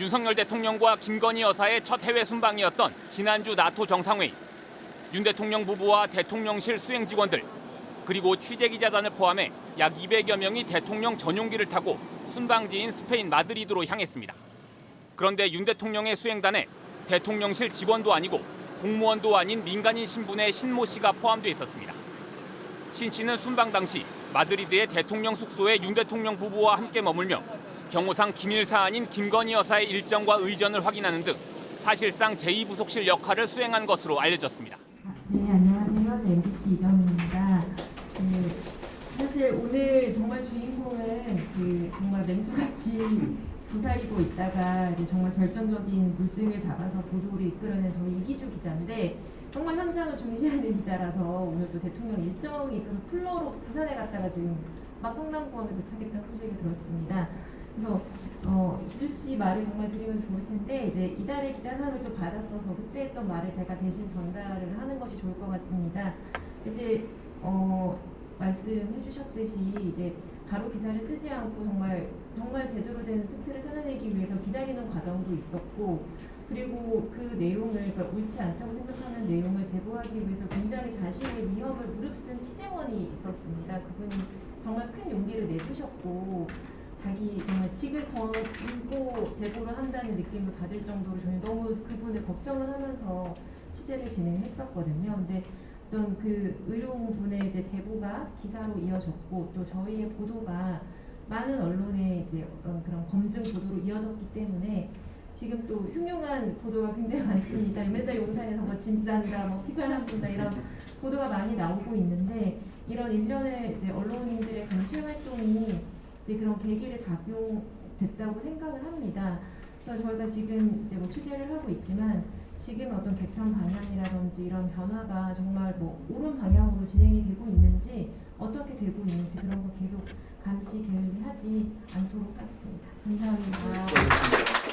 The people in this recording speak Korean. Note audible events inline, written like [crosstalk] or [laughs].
윤석열 대통령과 김건희 여사의 첫 해외 순방이었던 지난주 나토 정상회의. 윤 대통령 부부와 대통령실 수행 직원들 그리고 취재 기자단을 포함해 약 200여 명이 대통령 전용기를 타고 순방지인 스페인 마드리드로 향했습니다. 그런데 윤 대통령의 수행단에 대통령실 직원도 아니고 공무원도 아닌 민간인 신분의 신모 씨가 포함돼 있었습니다. 신 씨는 순방 당시 마드리드의 대통령 숙소에 윤 대통령 부부와 함께 머물며 경호상 기밀 사안인 김건희 여사의 일정과 의전을 확인하는 등 사실상 제2부속실 역할을 수행한 것으로 알려졌습니다. 네, 안녕하세요. 저 MBC 이정입니다. 그, 사실 오늘 정말 주인공은 그 정말 맹수같이 부사리고 있다가 이제 정말 결정적인 물증을 잡아서 보도를 이끌어낸 저희 이기주 기자인데 정말 현장을 중시하는 기자라서 오늘 또 대통령 일정이 있어서 플러로 부산에 갔다가 지금 막 성남공항에 도착했다는 소식을 들었습니다. 그래서 어, 이수 씨 말을 정말 드리면 좋을 텐데 이제 이달에 기자상을 또 받았어서 그때 했던 말을 제가 대신 전달을 하는 것이 좋을 것 같습니다. 이제 어, 말씀해 주셨듯이 이제 바로 기사를 쓰지 않고 정말 정말 제대로 된 팩트를 찾아내기 위해서 기다리는 과정도 있었고 그리고 그 내용을 그러니까 옳지 않다고 생각하는 내용을 제보하기 위해서 굉장히 자신의 위험을 무릅쓴 취재원이 있었습니다. 그분이 정말 큰 용기를 내주셨고 자기 정말 직을 걸고 제보를 한다는 느낌을 받을 정도로 저는 너무 그분을 걱정을 하면서 취재를 진행했었거든요. 근데 어떤 그 의료분의 이제 제보가 기사로 이어졌고 또 저희의 보도가 많은 언론의 이제 어떤 그런 검증 보도로 이어졌기 때문에 지금 또 흉흉한 보도가 굉장히 많습니다. [laughs] 맨날 용산에서 뭐 진짠다, 뭐 피변합니다 이런 보도가 많이 나오고 있는데 이런 일련의 이제 언론인들의 감시 활동이 이제 그런 계기를 작용됐다고 생각을 합니다. 그래서 저희가 지금 이제 뭐 취재를 하고 있지만 지금 어떤 개편 방향이라든지 이런 변화가 정말 뭐 옳은 방향으로 진행이 되고 있는지 어떻게 되고 있는지 그런 거 계속 감시 게을리하지 않도록 하겠습니다. 감사합니다.